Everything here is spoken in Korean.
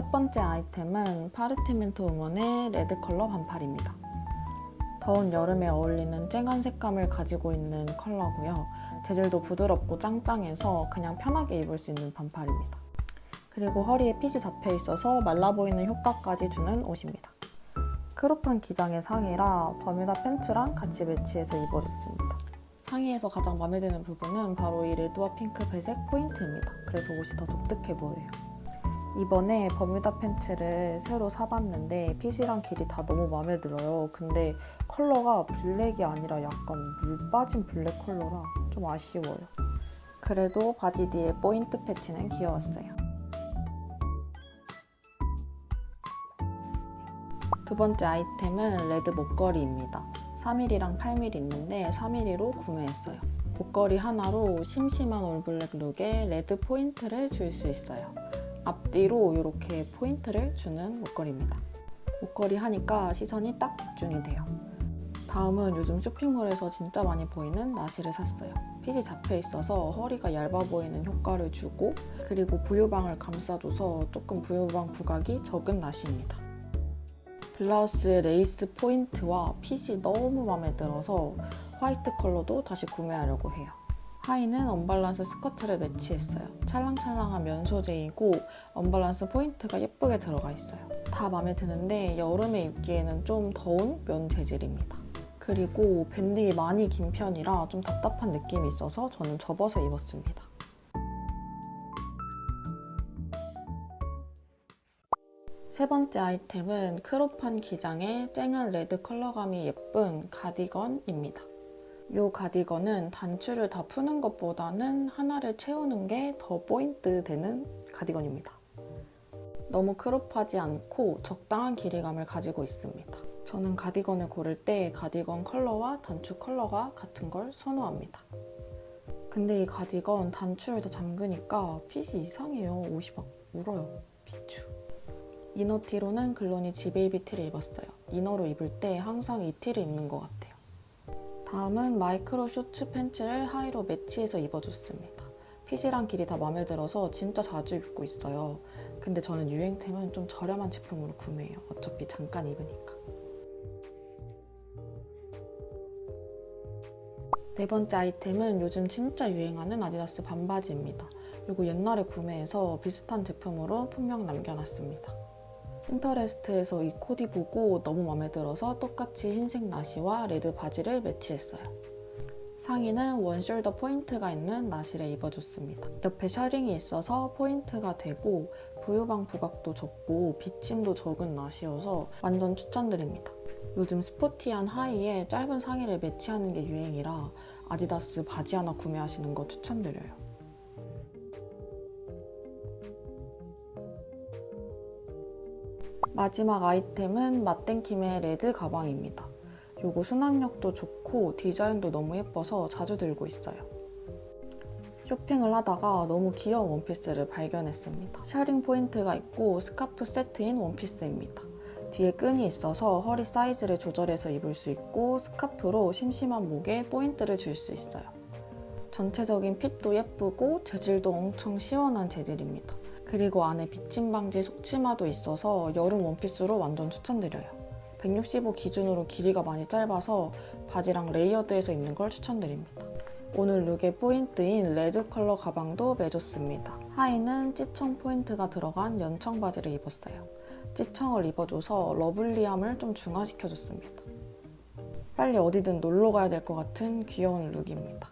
번째 아이템은 파르티멘토 우먼의 레드 컬러 반팔입니다. 더운 여름에 어울리는 쨍한 색감을 가지고 있는 컬러고요. 재질도 부드럽고 짱짱해서 그냥 편하게 입을 수 있는 반팔입니다. 그리고 허리에 핏이 잡혀 있어서 말라 보이는 효과까지 주는 옷입니다. 크롭한 기장의 상의라 버뮤다 팬츠랑 같이 매치해서 입어줬습니다. 상의에서 가장 마음에 드는 부분은 바로 이 레드와 핑크 배색 포인트입니다. 그래서 옷이 더 독특해 보여요. 이번에 버뮤다 팬츠를 새로 사봤는데 핏이랑 길이 다 너무 마음에 들어요. 근데 컬러가 블랙이 아니라 약간 물 빠진 블랙 컬러라 좀 아쉬워요. 그래도 바지 뒤에 포인트 패치는 귀여웠어요. 두 번째 아이템은 레드 목걸이입니다. 3mm랑 8mm 있는데 3mm로 구매했어요. 목걸이 하나로 심심한 올블랙 룩에 레드 포인트를 줄 수 있어요. 앞뒤로 이렇게 포인트를 주는 목걸이입니다. 목걸이 하니까 시선이 딱 집중이 돼요. 다음은 요즘 쇼핑몰에서 진짜 많이 보이는 나시를 샀어요. 핏이 잡혀 있어서 허리가 얇아 보이는 효과를 주고 그리고 부유방을 감싸줘서 조금 부유방 부각이 적은 나시입니다. 블라우스 레이스 포인트와 핏이 너무 마음에 들어서 화이트 컬러도 다시 구매하려고 해요. 하의는 언밸런스 스커트를 매치했어요. 찰랑찰랑한 면 소재이고 언밸런스 포인트가 예쁘게 들어가 있어요. 다 마음에 드는데 여름에 입기에는 좀 더운 면 재질입니다. 그리고 밴딩이 많이 긴 편이라 좀 답답한 느낌이 있어서 저는 접어서 입었습니다. 세 번째 아이템은 크롭한 기장에 쨍한 레드 컬러감이 예쁜 가디건입니다. 이 가디건은 단추를 다 푸는 것보다는 하나를 채우는 게 더 포인트 되는 가디건입니다. 너무 크롭하지 않고 적당한 길이감을 가지고 있습니다. 저는 가디건을 고를 때 가디건 컬러와 단추 컬러가 같은 걸 선호합니다. 근데 이 가디건 단추를 다 잠그니까 핏이 이상해요. 옷이 막 울어요. 비추. 이너 티로는 글로니 지베이비 티를 입었어요. 이너로 입을 때 항상 이 티를 입는 것 같아요. 다음은 마이크로 쇼츠 팬츠를 하의로 매치해서 입어줬습니다. 핏이랑 길이 다 마음에 들어서 진짜 자주 입고 있어요. 근데 저는 유행템은 좀 저렴한 제품으로 구매해요. 어차피 잠깐 입으니까. 네 번째 아이템은 요즘 진짜 유행하는 아디다스 반바지입니다. 이거 옛날에 구매해서 비슷한 제품으로 품명 남겨놨습니다. 핀터레스트에서 이 코디 보고 너무 마음에 들어서 똑같이 흰색 나시와 레드 바지를 매치했어요. 상의는 원숄더 포인트가 있는 나시를 입어줬습니다. 옆에 셔링이 있어서 포인트가 되고 부유방 부각도 적고 비침도 적은 나시여서 완전 추천드립니다. 요즘 스포티한 하의에 짧은 상의를 매치하는 게 유행이라 아디다스 바지 하나 구매하시는 거 추천드려요. 마지막 아이템은 맛땡킴의 레드 가방입니다. 요거 수납력도 좋고 디자인도 너무 예뻐서 자주 들고 있어요. 쇼핑을 하다가 너무 귀여운 원피스를 발견했습니다. 샤링 포인트가 있고 스카프 세트인 원피스입니다. 뒤에 끈이 있어서 허리 사이즈를 조절해서 입을 수 있고 스카프로 심심한 목에 포인트를 줄 수 있어요. 전체적인 핏도 예쁘고 재질도 엄청 시원한 재질입니다. 그리고 안에 비침 방지 속치마도 있어서 여름 원피스로 완전 추천드려요. 165 기준으로 길이가 많이 짧아서 바지랑 레이어드해서 입는 걸 추천드립니다. 오늘 룩의 포인트인 레드 컬러 가방도 매줬습니다. 하의는 찌청 포인트가 들어간 연청 바지를 입었어요. 찌청을 입어줘서 러블리함을 좀 중화시켜줬습니다. 빨리 어디든 놀러 가야 될 것 같은 귀여운 룩입니다.